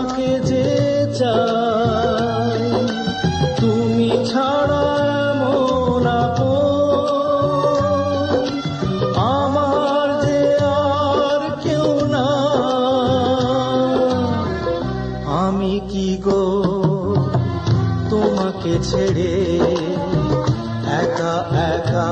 তোমাকে যে চাই, তুমি ছাড়া এমন আমার যে আর কেউ না আমি কি গো তোমাকে ছেড়ে একা একা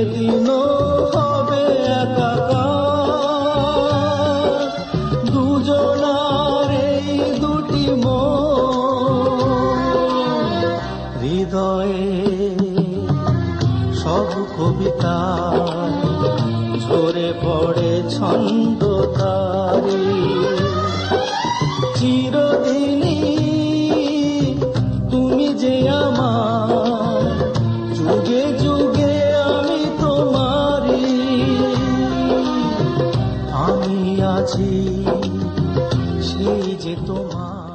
সেদিনও হবে একাকার। দুজনার এই দুটি হৃদয়ে সব কবিতা ঝরে পড়ে ছন্দ তারে। আছি সেই যে তোমার